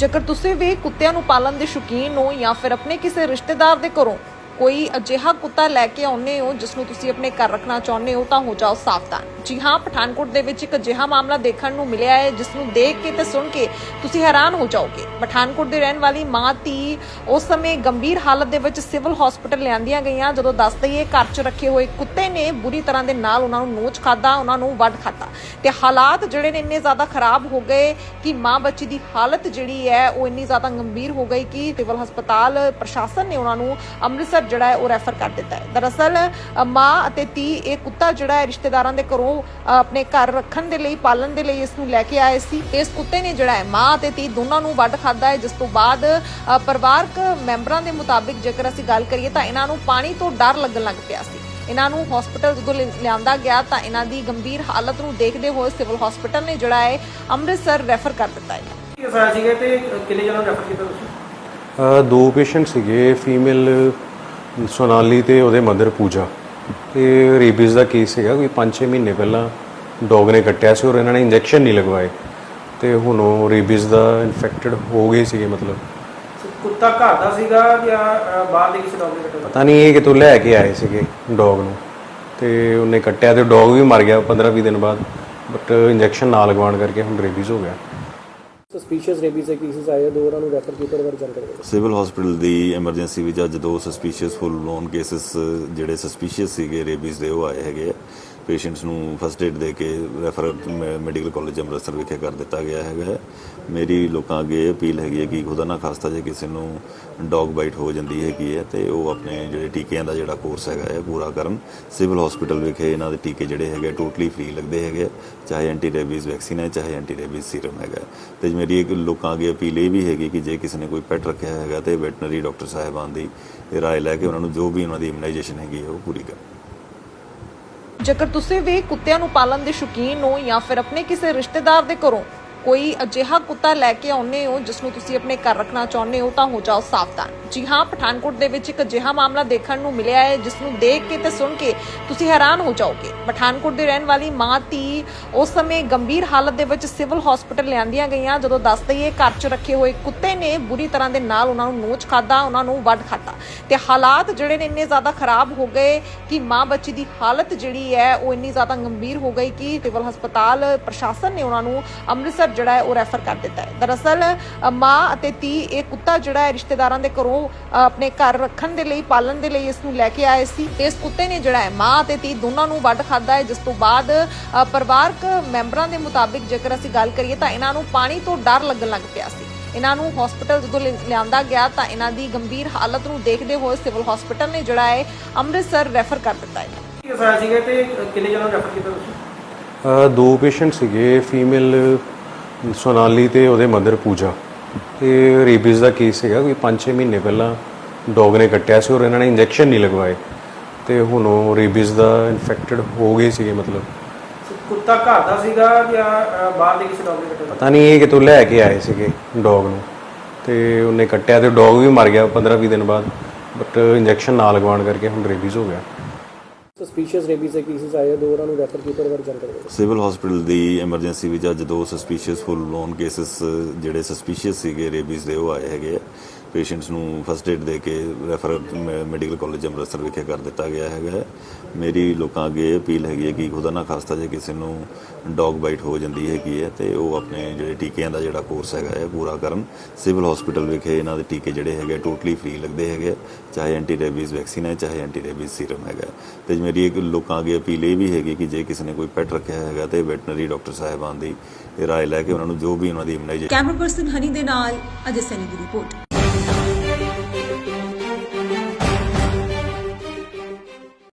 ਜੇਕਰ ਤੁਸੀਂ ਵੀ ਕੁੱਤਿਆਂ ਨੂੰ ਪਾਲਣ ਦੇ ਸ਼ੌਕੀਨ ਹੋ ਜਾਂ ਫਿਰ ਆਪਣੇ ਕਿਸੇ ਰਿਸ਼ਤੇਦਾਰ ਦੇ ਘਰੋਂ ਕੋਈ ਅਜਿਹਾ ਕੁੱਤਾ ਲੈ ਕੇ ਆਉਂਦੇ ਹੋ ਜਿਸ ਨੂੰ ਤੁਸੀਂ ਆਪਣੇ ਘਰ ਰੱਖਣਾ ਚਾਹੁੰਦੇ ਹੋ, ਤਾਂ ਹੋ ਜਾਓ ਸਾਵਧਾਨ। ਜੀ ਹਾਂ, ਪਠਾਨਕੋਟ ਦੇ ਵਿੱਚ ਇੱਕ ਅਜਿਹਾ ਮਾਮਲਾ ਦੇਖਣ ਨੂੰ ਮਿਲਿਆ ਹੈ ਜਿਸ ਨੂੰ ਦੇਖ ਕੇ ਤੇ ਸੁਣ ਕੇ ਤੁਸੀਂ ਹੈਰਾਨ ਹੋ ਜਾਓਗੇ। ਪਠਾਨਕੋਟ ਦੇ ਰਹਿਣ ਵਾਲੀ ਮਾਂ, ਧੀ ਉਸ ਸਮੇਂ ਗੰਭੀਰ ਹਾਲਤ ਦੇ ਵਿੱਚ ਸਿਵਲ ਹਸਪੀਟਲ ਲਿਆਂਦੀਆਂ ਗਈਆਂ, ਜਦੋਂ ਦੱਸ ਦਈਏ ਘਰ 'ਚ ਰੱਖੇ ਹੋਏ ਕੁੱਤੇ ਨੇ ਬੁਰੀ ਤਰ੍ਹਾਂ ਦੇ ਨਾਲ ਉਹਨਾਂ ਨੂੰ ਨੋਚ ਖਾਦਾ ਉਹਨਾਂ ਨੂੰ ਵੱਢ ਖਾਦਾ ਤੇ ਹਾਲਾਤ ਜਿਹੜੇ ਨੇ ਇੰਨੇ ਜ਼ਿਆਦਾ ਖਰਾਬ ਹੋ ਗਏ ਕਿ ਮਾਂ ਬੱਚੀ ਦੀ ਹਾਲਤ ਜਿਹੜੀ ਹੈ, ਉਹ ਇੰਨੀ ਜ਼ਿਆਦਾ ਗੰਭੀਰ ਹੋ ਗਈ ਕਿ ਸਿਵਲ ਹਸਪਤਾਲ ਪ੍ਰਸ਼ਾਸਨ ਨੇ ਉਹਨਾਂ ਨੂੰ ਅੰਮ੍ਰਿਤਸਰ ਜਿਹੜਾ ਹੈ, ਉਹ ਰੈਫਰ ਕਰ ਦਿੱਤਾ ਹੈ। ਦਰਅਸਲ ਮਾਂ ਅਤੇ ਧੀ, ਇਹ ਕੁੱਤਾ ਜਿਹੜਾ ਹੈ, ਰਿਸ਼ਤੇਦਾਰਾਂ ਦੇ ਘਰੋਂ ਅ, ਆਪਣੇ ਘਰ ਰੱਖਣ ਦੇ ਲਈ ਪਾਲਣ ਦੇ ਲਈ ਇਸ ਨੂੰ ਲੈ ਕੇ ਆਏ ਸੀ। ਇਸ ਕੁੱਤੇ ਨੇ ਜਿਹੜਾ ਹੈ ਮਾਂ ਅਤੇ ਧੀ ਦੋਨਾਂ ਨੂੰ ਵੱਢ ਖਾਦਾ ਹੈ ਜਿਸ ਤੋਂ ਬਾਅਦ ਪਰਿਵਾਰਕ ਮੈਂਬਰਾਂ ਦੇ ਮੁਤਾਬਿਕ ਜੇਕਰ ਅਸੀਂ ਗੱਲ ਕਰੀਏ ਤਾਂ ਇਹਨਾਂ ਨੂੰ ਪਾਣੀ ਤੋਂ ਡਰ ਲੱਗਣ ਲੱਗ ਪਿਆ ਸੀ। ਇਹਨਾਂ ਨੂੰ ਹਸਪੀਟਲ ਜਦੋਂ ਲਿਆਂਦਾ ਗਿਆ ਤਾਂ ਇਹਨਾਂ ਦੀ ਗੰਭੀਰ ਹਾਲਤ ਨੂੰ ਦੇਖਦੇ ਹੋਏ ਸਿਵਲ ਹਸਪੀਟਲ ਨੇ ਜਿਹੜਾ ਹੈ ਅੰਮ੍ਰਿਤਸਰ ਰੈਫਰ ਕਰ ਦਿੱਤਾ ਹੈ। ਕੀ ਹੋਇਆ ਸੀਗਾ ਤੇ ਕਿੰਨੇ ਜਣਾਂ ਨੂੰ ਰੈਫਰ ਕੀਤਾ ਤੁਸੀਂ? ਅ, ਦੋ ਪੇਸ਼ੈਂਟ ਸੀਗੇ ਫੀਮੇਲ ਸੋਨਾਲੀ ਤੇ ਉਹਦੇ ਮਦਰ ਪੂਜਾ। ਤੇ ਰੇਬੀਜ਼ ਦਾ ਕੇਸ ਸੀਗਾ ਕੋਈ 5-6 ਮਹੀਨੇ ਪਹਿਲਾਂ। ਡੌਗ ਨੇ ਕੱਟਿਆ ਸੀ ਔਰ ਇਹਨਾਂ ਨੇ ਇੰਜੈਕਸ਼ਨ ਨਹੀਂ ਲਗਵਾਏ। ਤੇ ਹੁਣ ਉਹ ਰੇਬੀਜ਼ ਦਾ ਇਨਫੈਕਟਡ ਹੋ ਗਏ ਸੀਗੇ ਮਤਲਬ। ਕੁੱਤਾ ਘਰ ਦਾ ਸੀਗਾ ਜਾਂ ਬਾਹਰ ਦੇ ਕਿਸੇ ਡੌਗ ਨੇ ਕੱਟਿਆ? ਪਤਾ ਨਹੀਂ ਇਹ ਕਿਤੋਂ ਲੈ ਕੇ ਆਏ ਸੀਗੇ ਡੌਗ ਨੂੰ। ਤੇ ਉਹਨੇ ਕੱਟਿਆ ਤੇ ਡੌਗ ਵੀ ਮਰ ਗਿਆ 15-20 ਦਿਨ ਬਾਅਦ। ਬਟ ਇੰਜੈਕਸ਼ਨ ਨਾ ਲਗਵਾਉਣ ਕਰਕੇ ਹੁਣ ਰੇਬੀਜ਼ ਹੋ ਗਿਆ। ਸਸਪੀਸ਼ੀਅਸ ਰੇਬੀਜ਼ ਦੇ ਕੇਸਿਸ ਆਏ ਦੋ ਉਹਨਾਂ ਨੂੰ ਰੈਫਰ ਕੀਤਾ, ਉਹਦੇ ਜਾਣਕਾਰੀ ਦਿਓ। ਸਿਵਲ ਹਸਪੀਟਲ ਦੀ ਐਮਰਜੈਂਸੀ ਵਿੱਚ ਅੱਜ ਦੋ ਸਸਪੀਸ਼ੀਅਸ ਫੁੱਲ ਬਲੋਨ ਕੇਸਿਸ ਜਿਹੜੇ ਸਸਪੀਸ਼ੀਅਸ ਸੀਗੇ ਰੇਬੀਜ਼ ਦੇ, ਉਹ ਆਏ ਹੈਗੇ ਪੇਸ਼ੈਂਟਸ ਨੂੰ ਫਸਟ ਏਡ ਦੇ ਕੇ ਰੈਫਰ ਮੈਡੀਕਲ ਕਾਲਜ ਅੰਮ੍ਰਿਤਸਰ ਵਿਖੇ ਕਰ ਦਿੱਤਾ ਗਿਆ ਹੈਗਾ ਹੈ। ਮੇਰੀ ਲੋਕਾਂ ਅੱਗੇ ਇਹ ਅਪੀਲ ਹੈਗੀ ਹੈ ਕਿ ਖੁਦਾ ਨਾ ਖਾਸਤਾ ਜੇ ਕਿਸੇ ਨੂੰ ਡੌਗ ਬਾਈਟ ਹੋ ਜਾਂਦੀ ਹੈਗੀ ਹੈ, ਤੇ ਉਹ ਆਪਣੇ ਜਿਹੜੇ ਟੀਕਿਆਂ ਦਾ ਜਿਹੜਾ ਕੋਰਸ ਹੈਗਾ ਹੈ ਪੂਰਾ ਕਰਨ। ਸਿਵਲ ਹਸਪੀਟਲ ਵਿਖੇ ਇਹਨਾਂ ਦੇ ਟੀਕੇ ਜਿਹੜੇ ਹੈਗੇ ਟੋਟਲੀ ਫ੍ਰੀ ਲੱਗਦੇ ਹੈਗੇ ਚਾਹੇ ਐਂਟੀ ਰੇਬੀਜ਼ ਵੈਕਸੀਨ ਹੈ, ਚਾਹੇ ਐਂਟੀ ਰੇਬੀਜ਼ ਸੀਰਮ ਹੈਗਾ ਤੇ ਮੇਰੀ ਇੱਕ ਲੋਕਾਂ ਅੱਗੇ ਅਪੀਲ ਇਹ ਵੀ ਹੈਗੀ ਕਿ ਜੇ ਕਿਸੇ ਨੇ ਕੋਈ ਪੈਟ ਰੱਖਿਆ ਹੈਗਾ ਤੇ ਵੈਟਰਨਰੀ ਡਾਕਟਰ ਸਾਹਿਬਾਨ ਦੀ ਰਾਏ ਲੈ ਕੇ ਉਹਨਾਂ ਨੂੰ ਜੋ ਵੀ ਉਹਨਾਂ ਦੀ ਇਮਨਾਈਜੇਸ਼ਨ ਹੈਗੀ ਹੈ ਉਹ ਪੂਰੀ ਕਰਨ। ਜੇਕਰ ਤੁਸੀਂ ਵੀ ਕੁੱਤਿਆਂ ਨੂੰ ਪਾਲਣ ਦੇ ਸ਼ੌਕੀਨ ਹੋ ਜਾਂ ਫਿਰ ਆਪਣੇ ਕਿਸੇ ਰਿਸ਼ਤੇਦਾਰ ਦੇ ਘਰੋਂ ਕੋਈ ਅਜਿਹਾ ਕੁੱਤਾ ਲੈ ਕੇ ਆਉਂਦੇ ਹੋ ਜਿਸ ਨੂੰ ਤੁਸੀਂ ਆਪਣੇ ਘਰ ਰੱਖਣਾ ਚਾਹੁੰਦੇ ਹੋ, ਤਾਂ ਹੋ ਜਾਓ ਸਾਵਧਾਨ। ਜੀ ਹਾਂ, ਪਠਾਨਕੋਟ ਦੇ ਵਿੱਚ ਇੱਕ ਅਜਿਹਾ ਮਾਮਲਾ ਦੇਖਣ ਨੂੰ ਮਿਲਿਆ ਹੈ ਜਿਸ ਨੂੰ ਦੇਖ ਕੇ ਤੇ ਸੁਣ ਕੇ ਤੁਸੀਂ ਹੈਰਾਨ ਹੋ ਜਾਓਗੇ। ਪਠਾਨਕੋਟ ਦੇ ਰਹਿਣ ਵਾਲੀ ਮਾਂ, ਧੀ ਉਸ ਸਮੇਂ ਗੰਭੀਰ ਹਾਲਤ ਦੇ ਵਿੱਚ ਸਿਵਲ ਹਸਪੀਟਲ ਲਿਆਂਦੀਆਂ ਗਈਆਂ, ਜਦੋਂ ਦੱਸ ਦਈਏ ਘਰ 'ਚ ਰੱਖੇ ਹੋਏ ਕੁੱਤੇ ਨੇ ਬੁਰੀ ਤਰ੍ਹਾਂ ਦੇ ਨਾਲ ਉਹਨਾਂ ਨੂੰ ਨੋਚ ਖਾਦਾ ਉਹਨਾਂ ਨੂੰ ਵੱਢ ਖਾਦਾ ਤੇ ਹਾਲਾਤ ਜਿਹੜੇ ਨੇ ਇੰਨੇ ਜ਼ਿਆਦਾ ਖਰਾਬ ਹੋ ਗਏ ਕਿ ਮਾਂ ਬੱਚੀ ਦੀ ਹਾਲਤ ਜਿਹੜੀ ਹੈ, ਉਹ ਇੰਨੀ ਜ਼ਿਆਦਾ ਗੰਭੀਰ ਹੋ ਗਈ ਕਿ ਸਿਵਲ ਹਸਪਤਾਲ, ਪ੍ਰਸ਼ਾਸਨ ਨੇ ਉਹਨਾਂ ਨੂੰ ਅੰਮ੍ਰਿਤਸਰ ਜਿਹੜਾ ਹੈ ਉਹ ਰੈਫਰ ਕਰ ਦਿੱਤਾ ਹੈ। ਦਰਅਸਲ ਮਾਂ ਅਤੇ ਧੀ ਇਹ ਕੁੱਤਾ ਜਿਹੜਾ ਹੈ ਰਿਸ਼ਤੇਦਾਰਾਂ ਦੇ ਘਰੋਂ ਆਪਣੇ ਘਰ ਰੱਖਣ ਦੇ ਲਈ ਪਾਲਣ ਦੇ ਲਈ ਇਸ ਨੂੰ ਲੈ ਕੇ ਆਏ ਸੀ। ਇਸ ਕੁੱਤੇ ਨੇ ਜਿਹੜਾ ਹੈ ਮਾਂ ਅਤੇ ਧੀ ਦੋਨਾਂ ਨੂੰ ਵੱਢ ਖਾਦਾ ਹੈ ਜਿਸ ਤੋਂ ਬਾਅਦ ਪਰਿਵਾਰਕ ਮੈਂਬਰਾਂ ਦੇ ਮੁਤਾਬਿਕ ਜੇਕਰ ਅਸੀਂ ਗੱਲ ਕਰੀਏ ਤਾਂ ਇਹਨਾਂ ਨੂੰ ਪਾਣੀ ਤੋਂ ਡਰ ਲੱਗਣ ਲੱਗ ਪਿਆ ਸੀ। ਇਹਨਾਂ ਨੂੰ ਹਸਪੀਟਲ ਜਦੋਂ ਲਿਆਂਦਾ ਗਿਆ ਤਾਂ ਇਹਨਾਂ ਦੀ ਗੰਭੀਰ ਹਾਲਤ ਨੂੰ ਦੇਖਦੇ ਹੋਏ ਸਿਵਲ ਹਸਪੀਟਲ ਨੇ ਜਿਹੜਾ ਹੈ ਅੰਮ੍ਰਿਤਸਰ ਰੈਫਰ ਕਰ ਦਿੱਤਾ ਹੈ। ਕੀ ਹੋਇਆ ਸੀਗਾ ਤੇ ਕਿੰਨੇ ਜਣਾਂ ਨੂੰ ਰੈਫਰ ਕੀਤਾ ਤੁਸੀਂ? ਅ, ਦੋ ਪੇਸ਼ੈਂਟ ਸੀਗੇ ਫੀਮੇਲ ਸੋਨਾਲੀ ਤੇ ਉਹਦੇ ਮਦਰ ਪੂਜਾ। ਤੇ ਰੇਬੀਜ਼ ਦਾ ਕੇਸ ਸੀਗਾ ਕੋਈ 5-6 ਮਹੀਨੇ ਪਹਿਲਾਂ ਡੌਗ ਨੇ ਕੱਟਿਆ ਸੀ ਔਰ ਇਹਨਾਂ ਨੇ ਇੰਜੈਕਸ਼ਨ ਨਹੀਂ ਲਗਵਾਏ। ਤੇ ਹੁਣ ਉਹ ਰੇਬੀਜ਼ ਦਾ ਇਨਫੈਕਟਡ ਹੋ ਗਏ ਸੀਗੇ ਮਤਲਬ। ਕੁੱਤਾ ਘਰ ਦਾ ਸੀਗਾ ਜਾਂ ਬਾਹਰ ਦੇ ਕਿਸੇ ਡੌਗ ਨੇ ਕੱਟਿਆ? ਪਤਾ ਨਹੀਂ ਇਹ ਕਿਤੋਂ ਲੈ ਕੇ ਆਏ ਸੀਗੇ ਡੌਗ ਨੂੰ। ਤੇ ਉਹਨੇ ਕੱਟਿਆ ਤੇ ਡੌਗ ਵੀ ਮਰ ਗਿਆ 15-20 ਦਿਨ ਬਾਅਦ। ਬਟ ਇੰਜੈਕਸ਼ਨ ਨਾ ਲਗਵਾਉਣ ਕਰਕੇ ਹੁਣ ਰੇਬੀਜ਼ ਹੋ ਗਿਆ। ਸਸਪੀਸ਼ੀਅਸ ਰੇਬੀਜ਼ ਦੇ ਕੇਸਿਸ ਆਏ ਦੋ ਉਹਨਾਂ ਨੂੰ ਰੈਫਰ ਕੀਤਾ ਉਹਦੇ ਜਾਣਕਾਰੀ ਸਿਵਲ ਹਸਪੀਟਲ ਦੀ ਐਮਰਜੈਂਸੀ ਵਿੱਚ ਅੱਜ ਦੋ ਸਸਪੀਸ਼ੀਅਸ ਫੁੱਲ ਬਲੋਨ ਕੇਸਿਸ ਜਿਹੜੇ ਸਸਪੀਸ਼ੀਅਸ ਸੀਗੇ ਰੇਬੀਜ਼ ਦੇ, ਉਹ ਆਏ ਹੈਗੇ ਪੇਸ਼ੈਂਟਸ ਨੂੰ ਫਸਟ ਏਡ ਦੇ ਕੇ ਰੈਫਰ ਮੈਡੀਕਲ ਕਾਲਜ ਅੰਮ੍ਰਿਤਸਰ ਵਿਖੇ ਕਰ ਦਿੱਤਾ ਗਿਆ ਹੈਗਾ ਹੈ। ਮੇਰੀ ਲੋਕਾਂ ਅੱਗੇ ਇਹ ਅਪੀਲ ਹੈਗੀ ਹੈ ਕਿ ਖੁਦਾ ਨਾ ਖਾਸਤਾ ਜੇ ਕਿਸੇ ਨੂੰ ਡੌਗ ਬਾਈਟ ਹੋ ਜਾਂਦੀ ਹੈਗੀ ਹੈ, ਤੇ ਉਹ ਆਪਣੇ ਜਿਹੜੇ ਟੀਕਿਆਂ ਦਾ ਜਿਹੜਾ ਕੋਰਸ ਹੈਗਾ ਹੈ ਪੂਰਾ ਕਰਨ। ਸਿਵਲ ਹਸਪੀਟਲ ਵਿਖੇ ਇਹਨਾਂ ਦੇ ਟੀਕੇ ਜਿਹੜੇ ਹੈਗੇ ਟੋਟਲੀ ਫ੍ਰੀ ਲੱਗਦੇ ਹੈਗੇ ਚਾਹੇ ਐਂਟੀ ਰੇਬੀਜ਼ ਵੈਕਸੀਨ ਹੈ, ਚਾਹੇ ਐਂਟੀ ਰੇਬੀਜ਼ ਸੀਰਮ ਹੈਗਾ ਤੇ ਮੇਰੀ ਇੱਕ ਲੋਕਾਂ ਅੱਗੇ ਅਪੀਲ ਇਹ ਵੀ ਹੈਗੀ ਕਿ ਜੇ ਕਿਸੇ ਨੇ ਕੋਈ ਪੈਟ ਰੱਖਿਆ ਹੈਗਾ ਤੇ ਵੈਟਰਨਰੀ ਡਾਕਟਰ ਸਾਹਿਬਾਨ ਦੀ ਰਾਏ ਲੈ ਕੇ ਉਹਨਾਂ ਨੂੰ ਜੋ ਵੀ ਉਹਨਾਂ ਦੀ ਇਮਨਾਈਜੇਸ਼ਨ ਕੈਮਰਾ ਪਰਸਨ ਹਨੀ ਦੇ ਨਾਲ, ਅਜੇ ਸੈਨੀ ਦੀ ਰਿਪੋਰਟ।